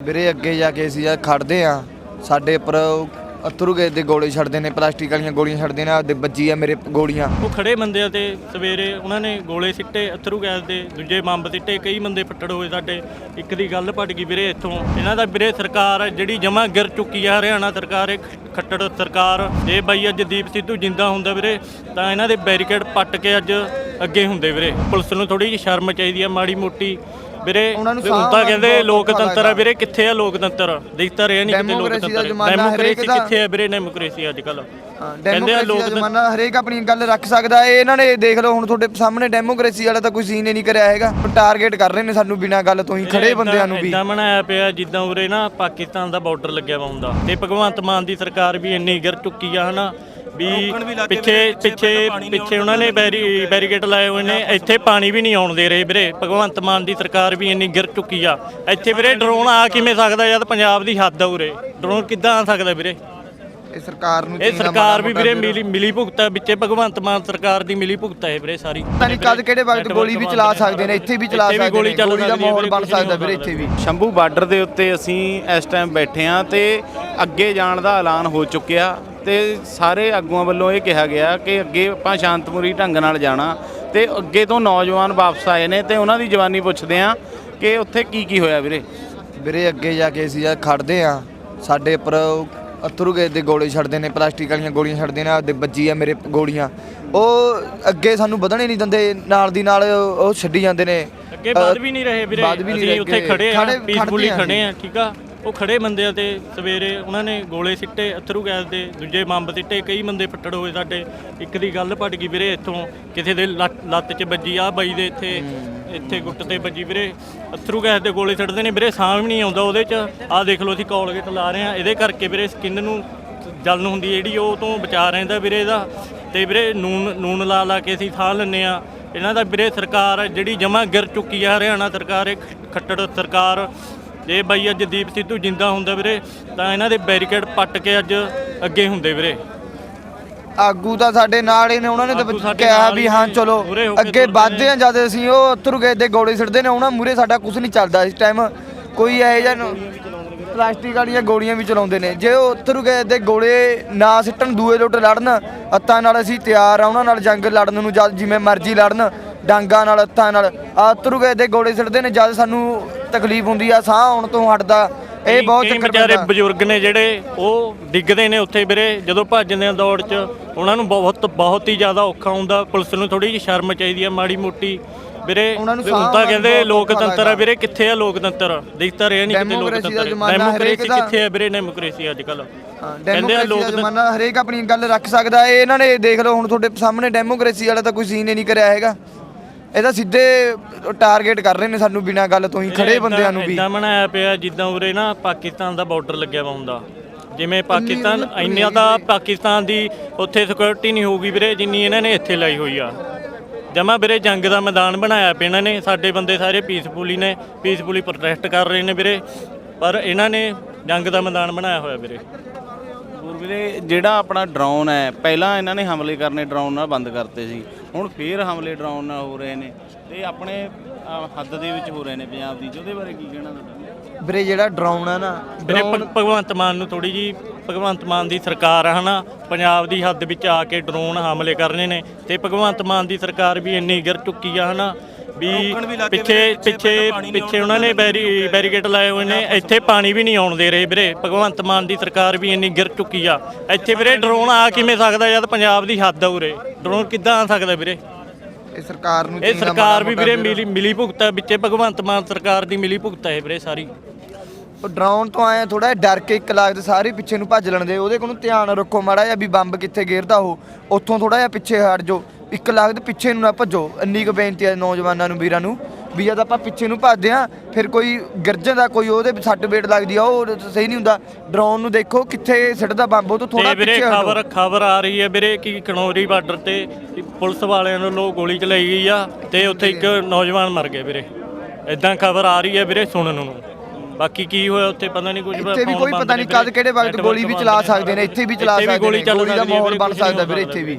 ਵੀਰੇ, ਅੱਗੇ ਜਾ ਕੇ ਅਸੀਂ ਜਦ ਖੜਦੇ ਆ ਸਾਡੇ ਉੱਪਰ ਅਥਰੂ ਗੈਸ ਦੇ ਗੋਲੇ ਛੱਡਦੇ ਨੇ, ਪਲਾਸਟਿਕ ਵਾਲੀਆਂ ਗੋਲੀਆਂ ਛੱਡਦੇ ਨੇ ਆਪਦੇ ਵੱਜੀ ਆ ਮੇਰੇ ਗੋਲੀਆਂ। ਉਹ ਖੜੇ ਬੰਦਿਆਂ ਤੇ ਸਵੇਰੇ ਉਹਨਾਂ ਨੇ ਗੋਲੇ ਸਿੱਟੇ, ਅਥਰੂ ਗੈਸ ਦੇ, ਦੂਜੇ ਬੰਬ ਸਿੱਟੇ, ਕਈ ਬੰਦੇ ਫੱਟੜ ਹੋਏ ਸਾਡੇ। ਇੱਕ ਦੀ ਗੱਲ ਪਟ ਗਈ ਵੀਰੇ ਇੱਥੋਂ। ਇਹਨਾਂ ਦਾ ਵੀਰੇ ਸਰਕਾਰ ਆ, ਜਿਹੜੀ ਜਮਾ ਗਿਰ ਚੁੱਕੀ ਆ, ਹਰਿਆਣਾ ਸਰਕਾਰ ਇਹ ਖੱਟੜ ਸਰਕਾਰ। ਜੇ ਬਾਈ ਅੱਜ ਦੀਪ ਸਿੱਧੂ ਜਿੰਦਾ ਹੁੰਦਾ ਵੀਰੇ, ਤਾਂ ਇਹਨਾਂ ਦੇ ਬੈਰੀਕੇਡ ਪੱਟ ਕੇ ਅੱਜ ਅੱਗੇ ਹੁੰਦੇ ਵੀਰੇ। ਪੁਲਿਸ ਨੂੰ ਥੋੜੀ ਜਿਹੀ ਸ਼ਰਮ ਚਾਹੀਦੀ ਆ, ਮਾੜੀ ਮੋਟੀ। ਵੀਰੇ ਉਹਨਾਂ ਨੂੰ ਤਾਂ ਕਹਿੰਦੇ ਲੋਕਤੰਤਰ ਆ। ਵੀਰੇ ਕਿੱਥੇ ਆ ਲੋਕਤੰਤਰ? ਦਿਖਤਾ ਰਿਹਾ ਨਹੀਂ ਕਿਤੇ ਡੈਮੋਕ੍ਰੇਸੀ ਦਾ ਲੋਕਤੰਤਰ। ਜ਼ਮਾਨਾ ਹਰੇਕ ਡੈਮੋਕ੍ਰੇਸੀ ਦਾ- ਕਿੱਥੇ ਆ ਵੀਰੇ ਡੈਮੋਕ੍ਰੇਸੀ ਅੱਜ ਕੱਲ ਹਾਂ, ਡੈਮੋਕ੍ਰੇਸੀ ਦਾ ਜ਼ਮਾਨਾ ਹਰੇਕ ਆਪਣੀ ਗੱਲ ਰੱਖ ਸਕਦਾ ਹੈ ਇਹਨਾਂ ਨੇ ਦੇਖ ਲਓ ਹੁਣ ਤੁਹਾਡੇ ਸਾਹਮਣੇ ਡੈਮੋਕ੍ਰੇਸੀ ਵਾਲਾ ਤਾਂ ਕੋਈ ਸੀਨ ਹੀ ਨਹੀਂ ਕਰਿਆ ਹੈਗਾ। ਟਾਰਗੇਟ ਕਰ ਰਹੇ ਨੇ ਸਾਨੂੰ ਬਿਨਾਂ ਗੱਲ ਤੋਂ ਹੀ ਖੜੇ ਬੰਦਿਆਂ ਨੂੰ ਵੀ। ਇਦਾਂ ਬਣਾਇਆ ਪਿਆ ਜਿੱਦਾਂ ਉਰੇ ਨਾ ਪਾਕਿਸਤਾਨ ਦਾ ਬਾਰਡਰ ਲੱਗਿਆ ਵਾ ਹੁੰਦਾ। ਤੇ ਭਗਵੰਤ ਮਾਨ ਦੀ ਸਰਕਾਰ ਵੀ ਇੰਨੀ ਗਿਰ ਚੁੱਕੀ ਆ ਹਨਾ? ਵੀ ਪਿੱਛੇ ਪਿੱਛੇ ਪਿੱਛੇ ਉਹਨਾਂ ਨੇ ਬੈਰੀ ਬੈਰੀਕੇਡ ਲਾਏ ਹੋਏ ਨੇ। ਇੱਥੇ ਪਾਣੀ ਵੀ ਨਹੀਂ ਆਉਣ ਦੇ ਰਹੇ ਵੀਰੇ। ਭਗਵੰਤ ਮਾਨ ਦੀ ਸਰਕਾਰ ਵੀ ਇੰਨੀ ਗਿਰ ਚੁੱਕੀ ਆ। ਇੱਥੇ ਵੀਰੇ ਡਰੋਨ ਆ ਕਿਵੇਂ ਸਕਦਾ ਜਦ ਪੰਜਾਬ ਦੀ ਹੱਦ ਆ ਉਰੇ? ਡਰੋਨ ਕਿੱਦਾਂ ਆ ਸਕਦਾ ਵੀਰੇ? ਇਹ ਸਰਕਾਰ ਨੂੰ ਇਹ ਸਰਕਾਰ ਵੀ ਵੀਰੇ ਮਿਲੀ ਮਿਲੀ ਭੁਗਤਾ ਵਿੱਚੇ ਭਗਵੰਤ ਮਾਨ ਸਰਕਾਰ ਦੀ ਮਿਲੀ ਭੁਗਤਾ ਹੈ ਵੀਰੇ ਸਾਰੀ। ਪਤਾ ਨਹੀਂ ਕਦ ਕਿਹੜੇ ਵਕਤ ਗੋਲੀ ਵੀ ਚਲਾ ਸਕਦੇ ਨੇ ਇੱਥੇ ਵੀ ਚਲਾ ਸਕਦੇ ਨੇ। ਗੋਲੀ ਦਾ ਹੈ ਮਾਹੌਲ ਬਣ ਸਕਦਾ ਹੋ ਵੀਰੇ ਇੱਥੇ ਵੀ। ਸ਼ੰਭੂ ਬਾਰਡਰ ਦੇ ਉੱਤੇ ਅਸੀਂ ਇਸ ਟਾਈਮ ਬੈਠੇ ਹਾਂ ਤੇ ਅੱਗੇ ਜਾਣ ਦਾ ਐਲਾਨ ਹੋ ਚੁੱਕਿਆ। ਤੇ ਸਾਰੇ ਆਗੂਆਂ ਵੱਲੋਂ ਇਹ ਕਿਹਾ ਗਿਆ ਕਿ ਅੱਗੇ ਆਪਾਂ ਸ਼ਾਂਤਮੁਰੀ ਢੰਗ ਨਾਲ ਜਾਣਾ ਤੇ ਅੱਗੇ ਤੋਂ ਨੌਜਵਾਨ ਵਾਪਸ ਆਏ ਨੇ ਤੇ ਉਹਨਾਂ ਦੀ ਜਵਾਨੀ ਪੁੱਛਦੇ ਆ ਕਿ ਉੱਥੇ ਕੀ ਕੀ ਹੋਇਆ ਵੀਰੇ? ਵੀਰੇ ਅੱਗੇ ਜਾ ਕੇ ਅਸੀਂ ਜਦ ਖੜਦੇ ਆ ਸਾਡੇ ਉੱਪਰ ਅਥਰੂ ਗੈਸ ਦੇ ਗੋਲੇ ਛੱਡਦੇ ਨੇ ਪਲਾਸਟਿਕ ਵਾਲੀਆਂ ਗੋਲੀਆਂ ਛੱਡਦੇ ਨੇ ਆਪਦੇ ਵੱਜੀ ਆ ਮੇਰੇ ਗੋਲੀਆਂ। ਉਹ ਅੱਗੇ ਸਾਨੂੰ ਵਧਣ ਨਹੀਂ ਦਿੰਦੇ ਨਾਲ ਦੀ ਨਾਲ ਉਹ ਛੱਡੀ ਜਾਂਦੇ ਨੇ। ਅੱਗੇ ਵੱਧ ਵੀ ਨਹੀਂ ਰਹੇ ਵੀਰੇ ਅਸੀਂ ਉੱਥੇ। ਖੜੇ ਆ ਪੀਸਫੁਲੀ ਖੜੇ ਆ ਠੀਕ ਆ? ਉਹ ਖੜੇ ਬੰਦਿਆਂ ਤੇ ਸਵੇਰੇ ਉਹਨਾਂ ਨੇ ਗੋਲੇ ਸਿੱਟੇ, ਅਥਰੂ ਗੈਸ ਦੇ, ਦੂਜੇ ਬੰਬ ਸਿੱਟੇ, ਕਈ ਬੰਦੇ ਫੱਟੜ ਹੋਏ ਸਾਡੇ। ਇੱਕ ਦੀ ਗੱਲ ਪਟ ਗਈ ਵੀਰੇ ਇੱਥੋਂ, ਕਿਸੇ ਦੇ ਲੱਤ ਲੱਤ 'ਚ ਵੱਜੀ ਆ ਬਾਈ ਦੇ ਇੱਥੇ ਇੱਥੇ ਗੁੱਟ ਤੇ ਵੱਜੀ ਵੀਰੇ। ਅਥਰੂ ਗੈਸ ਦੇ ਗੋਲੇ ਛੱਡਦੇ ਨੇ ਵੀਰੇ ਸਾਹ ਵੀ ਨਹੀਂ ਆਉਂਦਾ ਉਹਦੇ 'ਚ। ਆਹ ਦੇਖ ਲਓ ਅਸੀਂ ਕੋਲਗੇਟ ਲਾ ਰਹੇ ਆ ਇਹਦੇ ਕਰਕੇ ਵੀਰੇ ਸਕਿਨ ਨੂੰ ਜਲਨ ਹੁੰਦੀ ਜਿਹੜੀ, ਉਹ ਤੋਂ ਬਚਾ ਰਹਿੰਦਾ ਵੀਰੇ ਇਹਦਾ। ਤੇ ਵੀਰੇ ਨੂਨ ਨੂਨ ਲਾ ਲਾ ਕੇ ਅਸੀਂ ਸਾਹ ਲੈਂਦੇ ਆ ਇਹਨਾਂ ਦਾ ਵੀਰੇ ਸਰਕਾਰ ਜਿਹੜੀ ਜਮਾ ਗਿਰ ਚੁੱਕੀ ਆ, ਹਰਿਆਣਾ ਸਰਕਾਰ, ਇਹ ਖੱਟੜ ਸਰਕਾਰ। ਇਹ ਬਾਈ ਅੱਜ ਦੀਪ ਸਿੱਧੂ ਜਿੰਦਾ ਹੁੰਦਾ ਵੀਰੇ ਤਾਂ ਇਹਨਾਂ ਦੇ ਬੈਰੀਕੇਡ ਪੱਟ ਕੇ ਅੱਜ ਅੱਗੇ ਹੁੰਦੇ ਵੀਰੇ। ਆਗੂ ਤਾਂ ਸਾਡੇ ਨਾਲ ਹੀ ਨੇ ਉਹਨਾਂ ਨੇ ਆਗੂ ਤਾਂ ਸਾਡੇ ਕਿਹਾ ਨਾਲ ਵੀ ਹੀ ਹਾਂ ਨੇ, ਚਲੋ ਮੂਹਰੇ ਹੋ ਕੇ ਅੱਗੇ ਤੁਰਦੇ ਵੱਧਦੇ। ਆ ਜਦ ਅਸੀਂ ਉਹ ਅਥਰੂ ਗੈਸ ਦੇ ਗੋਲੇ ਛੱਡਦੇ ਨੇ ਉਹਨਾਂ ਮੂਰੇ ਸਾਡਾ ਕੁਝ ਨਹੀਂ ਚੱਲਦਾ ਇਸ ਟਾਈਮ ਕੋਈ ਇਹੋ ਜਿਹਾ ਨ- ਪਲਾਸਟਿਕ ਵਾਲੀਆਂ ਗੋਲੀਆਂ ਵੀ ਚਲਾਉਂਦੇ ਨੇ। ਜੇ ਉਹ ਅਥਰੂ ਗੈਸ ਦੇ ਗੋਲੇ ਨਾ ਸਿੱਟਣ ਦੂਏ ਲੋਟ ਲੜਨ ਅੱਤਾਂ ਨਾਲ ਅਸੀਂ ਤਿਆਰ ਆ ਉਹਨਾਂ ਨਾਲ ਜੰਗ ਲੜਨ ਨੂੰ ਜਦ ਜਿਵੇਂ ਮਰਜ਼ੀ ਲੜਨ ਡਾਂਗਾ ਨਾਲ ਅੱਤਾਂ ਨਾਲ। ਆ ਅਥਰੂ ਗੈਸ ਦੇ ਗੋਲੇ ਛੱਡਦੇ ਨੇ ਜਦ ਸਾਨੂੰ ਤਕਲੀਫ ਹੁੰਦੀ ਆ ਸਾਹ ਆਉਣ ਤੋਂ ਹਟਦਾ। ਇਹ ਬਹੁਤ ਕਈ ਚੱਕਰ ਵਿਚਾਰੇ ਪੈਂਦਾ। ਬਜ਼ੁਰਗ ਨੇ ਜਿਹੜੇ ਉਹ ਡਿੱਗਦੇ ਨੇ ਉੱਥੇ ਵੀਰੇ। ਜਦੋਂ ਭੱਜਦੇ ਆ ਦੌੜ 'ਚ ਉਹਨਾਂ ਨੂੰ ਬਹੁਤ ਬਹੁਤ ਹੀ ਜ਼ਿਆਦਾ ਔਖਾ ਹੁੰਦਾ। ਪੁਲਿਸ ਨੂੰ ਥੋੜੀ ਜਿਹੀ ਸ਼ਰਮ ਚਾਹੀਦੀ ਆ ਮਾੜੀ ਮੋਟੀ। ਵੀਰੇ ਉਹਨਾਂ ਨੂੰ ਸਾਹ ਕਹਿੰਦੇ ਬਹੁਤ ਔਖਾ ਲੋਕਤੰਤਰ ਆ। ਵੀਰੇ ਕਿੱਥੇ ਆ ਲੋਕਤੰਤਰ? ਦਿਖਤਾ ਰਿਹਾ ਨਹੀਂ ਕਿਤੇ ਡੈਮੋਕ੍ਰੇਸੀ ਦਾ ਲੋਕਤੰਤਰ। ਜ਼ਮਾਨਾ ਡੈਮੋਕ੍ਰੇਸੀ ਦਾ- ਕਿੱਥੇ ਆ ਵੀਰੇ ਡੈਮੋਕ੍ਰੇਸੀ ਅੱਜ ਕੱਲ ਹਾਂ, ਡੈਮੋਕ੍ਰੇਸੀ ਦਾ ਜ਼ਮਾਨਾ ਹਰੇਕ ਆਪਣੀ ਗੱਲ ਰੱਖ ਸਕਦਾ। ਹੈ ਇਹਨਾਂ ਨੇ ਦੇਖ ਲਓ ਹੁਣ ਤੁਹਾਡੇ ਸਾਹਮਣੇ ਡੈਮੋਕ੍ਰੇਸੀ ਵਾਲਾ ਤਾਂ ਕੋਈ ਸੀਨ ਹੀ ਨਹੀਂ ਕਰਿਆ ਹੈਗਾ। ਇਹ ਤਾਂ ਸਿੱਧੇ ਟਾਰਗੇਟ ਕਰ ਰਹੇ ਨੇ ਸਾਨੂੰ ਬਿਨਾਂ ਗੱਲ ਤੋਂ ਹੀ ਖੜੇ ਬੰਦਿਆਂ ਨੂੰ ਵੀ। ਇਦਾਂ ਬਣਾਇਆ ਪਿਆ ਜਿੱਦਾਂ ਉਰੇ ਨਾ ਪਾਕਿਸਤਾਨ ਦਾ ਬਾਰਡਰ ਲੱਗਿਆ ਵਾ ਹੁੰਦਾ। ਜਿਵੇਂ ਪਾਕਿਸਤਾਨ ਇੰਨਿਆਂ ਦਾ ਪਾਕਿਸਤਾਨ ਦੀ ਉੱਥੇ ਸਿਕਿਉਰਿਟੀ ਨਹੀਂ ਹੋਊਗੀ ਵੀਰੇ ਜਿੰਨੀ ਇਹਨਾਂ ਨੇ ਇੱਥੇ ਲਾਈ ਹੋਈ ਆ। ਜਮਾ ਵੀਰੇ ਜੰਗ ਦਾ ਮੈਦਾਨ ਬਣਾਇਆ ਪਿਆ ਇਹਨਾਂ ਨੇ। ਸਾਡੇ ਬੰਦੇ ਸਾਰੇ ਪੀਸਫੁਲੀ ਨੇ ਪੀਸਫੁਲੀ ਪ੍ਰੋਟੈਸਟ ਕਰ ਰਹੇ ਨੇ ਵੀਰੇ। ਪਰ ਇਹਨਾਂ ਨੇ ਜੰਗ ਦਾ ਮੈਦਾਨ ਬਣਾਇਆ ਹੋਇਆ ਵੀਰੇ। ਹੋਰ ਵੀਰੇ ਜਿਹੜਾ ਆਪਣਾ ਡਰੋਨ ਹੈ ਪਹਿਲਾਂ ਇਹਨਾਂ ਨੇ ਹਮਲੇ ਕਰਨੇ ਡਰੋਨ ਨਾਲ ਬੰਦ ਕਰਤੇ ਸੀ। ਹੁਣ ਫੇਰ ਹਮਲੇ ਡਰੋਨ ਨਾਲ ਹੋ ਰਹੇ ਨੇ ਤੇ ਆਪਣੇ ਅਹ, ਹੱਦ ਦੇ ਵਿੱਚ ਹੋ ਰਹੇ ਨੇ ਪੰਜਾਬ ਦੀ। ਜਿਹਦੇ ਬਾਰੇ ਕੀ ਕਹਿਣਾ ਤੁਹਾਡਾ? ਵੀਰੇ ਜਿਹੜਾ ਡਰਾਉਣ ਆ ਨਾ ਵੀਰੇ ਭਗ- ਭਗਵੰਤ ਮਾਨ ਨੂੰ ਥੋੜੀ ਜੀ ਭਗਵੰਤ ਮਾਨ ਦੀ ਸਰਕਾਰ ਆ ਹਨਾ? ਪੰਜਾਬ ਦੀ ਹੱਦ ਵਿੱਚ ਆ ਕੇ ਡਰੋਨ ਹਮਲੇ ਕਰਨੇ ਨੇ ਤੇ ਭਗਵੰਤ ਮਾਨ ਦੀ ਸਰਕਾਰ ਵੀ ਇੰਨੀ ਗਿਰ ਚੁੱਕੀ ਆ ਹਨਾ? ਵੀ ਪਿੱਛੇ ਪਿੱਛੇ ਪਿੱਛੇ ਉਹਨਾਂ ਨੇ ਬੈਰੀ ਬੈਰੀਕੇਡ ਲਾਏ ਹੋਏ ਨੇ। ਇੱਥੇ ਪਾਣੀ ਵੀ ਨਹੀਂ ਆਉਣ ਦੇ ਰਹੇ ਵੀਰੇ। ਭਗਵੰਤ ਮਾਨ ਦੀ ਸਰਕਾਰ ਵੀ ਇੰਨੀ ਗਿਰ ਚੁੱਕੀ ਆ। ਇੱਥੇ ਵੀਰੇ ਡਰੋਨ ਆ ਕਿਵੇਂ ਸਕਦਾ ਜਦ ਪੰਜਾਬ ਦੀ ਹੱਦ ਆ ਉਰੇ? ਡਰੋਨ ਕਿੱਦਾਂ ਆ ਸਕਦਾ ਵੀਰੇ? ਇਹ ਸਰਕਾਰ ਨੂੰ ਇਹ ਸਰਕਾਰ ਵੀ ਵੀਰੇ ਮਿਲੀ ਮਿਲੀ ਭੁਗਤਾ ਵਿੱਚੇ ਭਗਵੰਤ ਮਾਨ ਸਰਕਾਰ ਦੀ ਮਿਲੀ ਭੁਗਤਾ ਹੈ ਵੀਰੇ ਸਾਰੀ। ਉਹ ਡਰਾਉਣ ਤੋਂ ਆਏ ਥੋੜਾ ਡਰ ਕੇ ਇੱਕ ਲੱਖ ਦੇ ਸਾਰੇ ਪਿੱਛੇ ਨੂੰ ਭੱਜ ਲੈਣ ਦੇ। ਉਹਦੇ ਕੋਲ ਨੂੰ ਧਿਆਨ ਰੱਖੋ ਮਾੜਾ ਜਿਹਾ ਵੀ ਬੰਬ ਕਿੱਥੇ ਗੇਰਦਾ ਉਹ। ਉੱਥੋਂ ਥੋੜਾ ਜਿਹਾ ਪਿੱਛੇ ਹਟ ਜਾਓ। ਇੱਕ ਲੱਖ ਦੇ ਪਿੱਛੇ ਨੂੰ ਨਾ ਭੱਜੋ ਇੰਨੀ ਕੁ ਬੇਨਤੀ ਹੈ ਨੌਜਵਾਨਾਂ ਨੂੰ ਵੀਰਾਂ ਨੂੰ ਵੀ ਜਦ ਆਪਾਂ ਪਿੱਛੇ ਨੂੰ ਭੱਜਦੇ ਆ ਫਿਰ ਕੋਈ ਗਿਰਜਣ ਦਾ ਕੋਈ ਉਹਦੇ ਸੱਟ ਵੇਟ ਲੱਗਦੀ ਆ ਉਹ ਸਹੀ ਨਹੀਂ ਹੁੰਦਾ। ਡਰੋਨ ਨੂੰ ਦੇਖੋ ਕਿੱਥੇ ਸਿੱਟਦਾ ਬੰਬ ਉਹ ਤੋਂ ਥੋੜਾ ਪਿੱਛੇ ਹਟੋ। ਖਬਰ ਖਬਰ ਆ ਰਹੀ ਹੈ ਵੀਰੇ ਕਿ ਕਨੌਰੀ ਬਾਰਡਰ ਤੇ ਪੁਲਿਸ ਵਾਲਿਆਂ ਵੱਲੋਂ ਗੋਲੀ ਚਲਾਈ ਗਈ ਆ ਤੇ ਉੱਥੇ ਇੱਕ ਨੌਜਵਾਨ ਮਰ ਗਿਆ ਵੀਰੇ। ਇਦਾਂ ਖਬਰ ਆ ਰਹੀ ਹੈ ਵੀਰੇ ਸੁਣਨ ਨੂੰ। ਬਾਕੀ ਕੀ ਹੋਇਆ ਉੱਥੇ ਪਤਾ ਨਹੀਂ ਕੁਝ ਇੱਥੇ ਵੀ ਕੋਈ ਪਤਾ ਨਹੀਂ ਕਦ ਕਿਹੜੇ ਵਕਤ ਗੋਲੀ ਵੀ ਚਲਾ ਸਕਦੇ ਨੇ ਇੱਥੇ ਵੀ ਚਲਾ ਸਕਦੇ ਨੇ ਗੋਲੀ ਦਾ ਮਾਹੌਲ ਬਣ ਸਕਦਾ ਵੀਰੇ ਇੱਥੇ ਵੀ।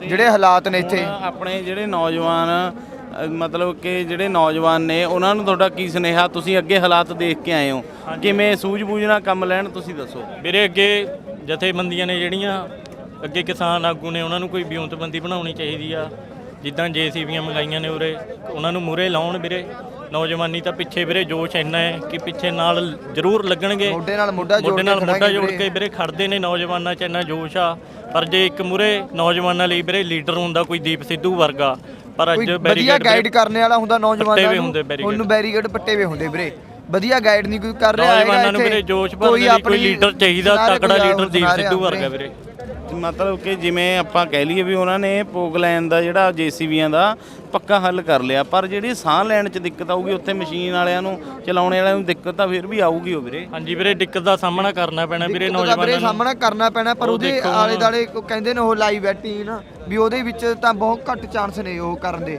ਜਿਹੜੇ ਹਾਲਾਤ ਨੇ ਇੱਥੇ? ਹੁਣ ਆਪਣੇ ਜਿਹੜੇ ਨੌਜਵਾਨ ਅ, ਮਤਲਬ ਕਿ ਜਿਹੜੇ ਨੌਜਵਾਨ ਨੇ ਉਹਨਾਂ ਨੂੰ ਤੁਹਾਡਾ ਕੀ ਸੁਨੇਹਾ? ਤੁਸੀਂ ਅੱਗੇ ਹਾਲਾਤ ਦੇਖ ਕੇ ਆਏ ਹੋ। ਕਿਵੇਂ ਸੂਝ-ਬੂਝ ਨਾਲ ਕੰਮ ਲੈਣ ਤੁਸੀਂ ਦੱਸੋ? ਵੀਰੇ ਅੱਗੇ ਜਥੇਬੰਦੀਆਂ ਨੇ ਜਿਹੜੀਆਂ ਅੱਗੇ ਕਿਸਾਨ ਆਗੂ ਨੇ ਉਹਨਾਂ ਨੂੰ ਕੋਈ ਵਿਉਂਤਬੰਦੀ ਬਣਾਉਣੀ ਚਾਹੀਦੀ ਆ। ਜਿੱਦਾਂ ਜੇਸੀਬੀਆਂ ਮੰਗਾਈਆਂ ਨੇ ਉਰੇ ਉਹਨਾਂ ਨੂੰ ਮੂਰੇ ਲਾਉਣ ਵੀਰੇ। ਨੌਜਵਾਨੀ ਤਾਂ ਪਿੱਛੇ ਵੀਰੇ ਜੋਸ਼ ਇੰਨਾ ਹੈ ਕਿ ਪਿੱਛੇ ਨਾਲ ਜ਼ਰੂਰ ਲੱਗਣਗੇ। ਮੋਢੇ ਨਾਲ ਮੋਢਾ ਜੋੜ ਕੇ ਨਾਲ ਮੋਢਾ ਜੋੜ। ਕੇ ਵੀਰੇ ਖੜਦੇ ਨੇ ਨੌਜਵਾਨਾਂ 'ਚ ਇੰਨਾ ਜੋਸ਼ ਆ। ਪਰ ਜੇ ਇੱਕ ਮੂਰੇ ਨੌਜਵਾਨਾਂ ਲਈ ਵੀਰੇ ਲੀਡਰ ਹੁੰਦਾ ਕੋਈ ਦੀਪ ਸਿੱਧੂ ਵਰਗਾ ਪਰ ਅੱਜ ਕੋਈ ਵਧੀਆ ਬੈਰੀਕੇਡ ਗਾਈਡ ਕਰਨ ਵਾਲਾ ਹੁੰਦਾ ਪੱਟੇ ਨੌਜਵਾਨਾਂ ਨੂੰ। barricade। ਉਹਨੂੰ ਬੈਰੀਕੇਡ ਪੱਟੇ ਵੇ ਹੁੰਦੇ ਵੀਰੇ। ਵਧੀਆ ਗਾਈਡ ਨਹੀਂ ਕੋਈ ਕਰ ਰਿਹਾ ਹੈਗਾ ਨੌਜਵਾਨਾਂ ਨੂੰ ਇੱਥੇ। ਵੀਰੇ ਜੋਸ਼ ਭਰਨ ਲਈ ਕੋਈ ਲੀਡਰ ਚਾਹੀਦਾ ਸਾਰੇ ਤਕੜਾ ਲੀਡਰ ਦੀਪ ਸਿੱਧੂ ਵਰਗਾ ਵੀਰੇ। ਮਤਲਬ ਕਿ ਜਿਵੇਂ ਆਪਾਂ ਕਹਿ ਲਈਏ ਵੀ ਉਹਨਾਂ ਨੇ ਪੋਗ ਲੈਣ ਦਾ ਜਿਹੜਾ ਜੀਸੀਬੀਆਂ ਦਾ ਪੱਕਾ ਹੱਲ ਕਰ ਲਿਆ ਪਰ ਜਿਹੜੀ ਸਾਹ ਲੈਣ 'ਚ ਦਿੱਕਤ ਆਊਗੀ ਉੱਥੇ ਮਸ਼ੀਨ ਵਾਲਿਆਂ ਨੂੰ ਚਲਾਉਣ ਵਾਲਿਆਂ ਨੂੰ ਦਿੱਕਤ ਤਾਂ ਫਿਰ ਵੀ ਆਊਗੀ ਉਹ ਵੀਰੇ ਹਾਂਜੀ ਵੀਰੇ ਦਿੱਕਤ ਦਾ ਸਾਹਮਣਾ ਕਰਨਾ ਪੈਣਾ ਵੀਰੇ ਨੌਜਵਾਨਾਂ ਨੂੰ ਸਾਹਮਣਾ ਕਰਨਾ ਪੈਣਾ ਪਰ ਉਹ ਉਹਦੇ ਆਲੇ। ਦਾਲੇ ਕਹਿੰਦੇ ਨੇ ਉਹ ਲਾਈਵ ਬੈਠੀ ਨਾ ਵੀ ਉਹਦੇ ਵਿੱਚ ਤਾਂ ਬਹੁਤ ਘੱਟ ਚਾਂਸ ਨੇ ਉਹ ਕਰਨ ਦੇ।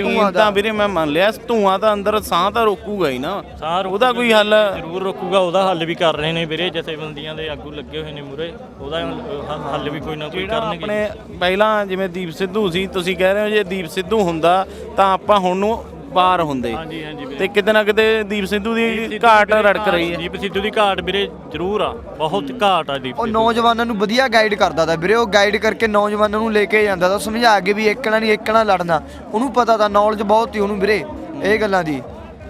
ਧੂਆਂ ਤਾਂ ਵੀਰੇ ਮੈਂ ਮੰਨ ਲਿਆ ਧੂਆਂ ਤਾਂ ਅੰਦਰ ਸਾਹ ਤਾਂ ਰੋਕੂਗਾ ਹੀ ਨਾ। ਸਾਰ ਉਹਦਾ ਕੋਈ ਹੱਲ ਜ਼ਰੂਰ ਰੋਕੂਗਾ ਉਹਦਾ ਹੱਲ ਵੀ ਕਰ ਰਹੇ ਨੇ ਵੀਰੇ ਜਥੇਬੰਦੀਆਂ ਦੇ ਆਗੂ ਲੱਗੇ ਹੋਏ ਨੇ ਮੂਰੇ ਉਹਦਾ ਹ- ਹੱਲ ਵੀ ਕੋਈ ਨਾ ਕੋਈ ਜਿਹੜਾ ਕਰਨਗੇ। ਆਪਣੇ ਪਹਿਲਾਂ ਜਿਵੇਂ ਦੀਪ ਸਿੱਧੂ ਸੀ ਤੁਸੀਂ ਕਹਿ ਰਹੇ ਹੋ ਜੇ ਦੀਪ ਸਿੱਧੂ ਹੁੰਦਾ ਤਾਂ ਆਪਾਂ ਹੁਣ ਨੂੰ ਬਾਹਰ ਹੁੰਦੇ। ਹਾਂਜੀ ਹਾਂਜੀ ਵੀਰੇ ਤੇ ਕਿਤੇ ਨਾ ਕਿਤੇ ਦੀਪ ਸਿੱਧੂ ਦੀ ਘਾਟ ਰੜਕ ਰਹੀ ਹੈ। ਦੀਪ ਸਿੱਧੂ ਦੀ ਘਾਟ ਵੀਰੇ ਜ਼ਰੂਰ ਆ ਬਹੁਤ ਘਾਟ ਆ ਦੀਪ ਉਹ ਸਿੱਧੂ ਨੌਜਵਾਨਾਂ ਨੂੰ ਵਧੀਆ ਗਾਈਡ ਕਰਦਾ ਤਾ ਵੀਰੇ ਉਹ ਗਾਈਡ ਕਰਕੇ ਨੌਜਵਾਨਾਂ ਨੂੰ ਲੈ ਕੇ ਜਾਂਦਾ ਤਾ ਸਮਝਾ ਕੇ ਵੀ ਇੱਕਣਾ ਨਹੀਂ ਇੱਕਣਾ ਲੜਨਾ। ਉਹਨੂੰ ਪਤਾ ਤਾਂ ਨੌਲੇਜ ਬਹੁਤ ਸੀ ਉਹਨੂੰ ਵੀਰੇ ਇਹ ਗੱਲਾਂ ਦੀ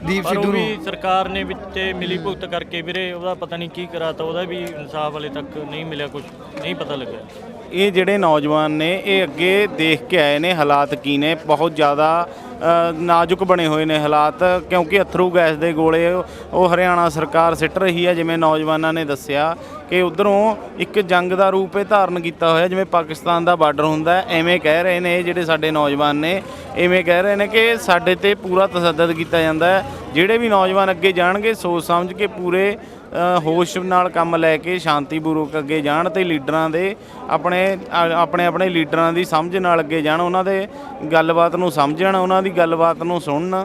ਦੀਪ ਪਰ ਉਹ ਸਿੱਧੂ ਨੂੰ। ਵੀ ਸਰਕਾਰ ਨੇ ਵਿੱਚ ਮਿਲੀ ਭੁਗਤ ਕਰਕੇ ਵੀਰੇ ਉਹਦਾ ਪਤਾ ਨਹੀਂ ਕੀ ਕਰਾਤਾ ਉਹਦਾ ਵੀ ਇਨਸਾਫ ਵਾਲੇ ਤੱਕ ਨਹੀਂ ਮਿਲਿਆ ਕੁਝ ਨਹੀਂ ਪਤਾ ਲੱਗਿਆ। ਇਹ ਜਿਹੜੇ ਨੌਜਵਾਨ ਨੇ ਇਹ ਅੱਗੇ ਦੇਖ ਕੇ ਆਏ ਨੇ ਹਾਲਾਤ ਕੀ ਨੇ ਬਹੁਤ ਜ਼ਿਆਦਾ ਨਾਜ਼ੁਕ ਬਣੇ ਹੋਏ ਨੇ ਹਾਲਾਤ ਕਿਉਂਕਿ ਅਥਰੂ ਗੈਸ ਦੇ ਗੋਲੇ ਉਹ ਹਰਿਆਣਾ ਸਰਕਾਰ ਸਿੱਟ ਰਹੀ ਹੈ ਜਿਵੇਂ ਨੌਜਵਾਨਾਂ ਨੇ ਦੱਸਿਆ ਕਿ ਉਧਰੋਂ ਇੱਕ ਜੰਗ ਦਾ ਰੂਪ ਇਹ ਧਾਰਨ ਕੀਤਾ ਹੋਇਆ ਜਿਵੇਂ ਪਾਕਿਸਤਾਨ ਦਾ ਬਾਰਡਰ ਹੁੰਦਾ ਹੈ, ਐਵੇਂ ਕਹਿ ਰਹੇ ਨੇ ਜਿਹੜੇ ਸਾਡੇ ਨੌਜਵਾਨ ਨੇ ਐਵੇਂ ਕਹਿ ਰਹੇ ਨੇ ਕਿ ਸਾਡੇ ਤੇ ਪੂਰਾ ਤਸੱਦਦ ਕੀਤਾ ਜਾਂਦਾ ਹੈ। ਜਿਹੜੇ ਵੀ ਨੌਜਵਾਨ ਅੱਗੇ ਜਾਣਗੇ ਸੋਚ ਸਮਝ ਕੇ ਪੂਰੇ ਹੋਸ਼ ਨਾਲ ਕੰਮ ਲੈ ਕੇ ਸ਼ਾਂਤੀਪੂਰਵਕ ਅੱਗੇ ਜਾਣ ਤੇ ਲੀਡਰਾਂ ਦੇ ਆਪਣੇ ਆਪਣੇ ਆਪਣੇ ਲੀਡਰਾਂ ਦੀ ਸਮਝ ਨਾਲ ਅੱਗੇ ਜਾਣ, ਉਹਨਾਂ ਦੇ ਗੱਲਬਾਤ ਨੂੰ ਸਮਝਣ, ਉਹਨਾਂ ਦੀ ਗੱਲਬਾਤ ਨੂੰ ਸੁਣਨ।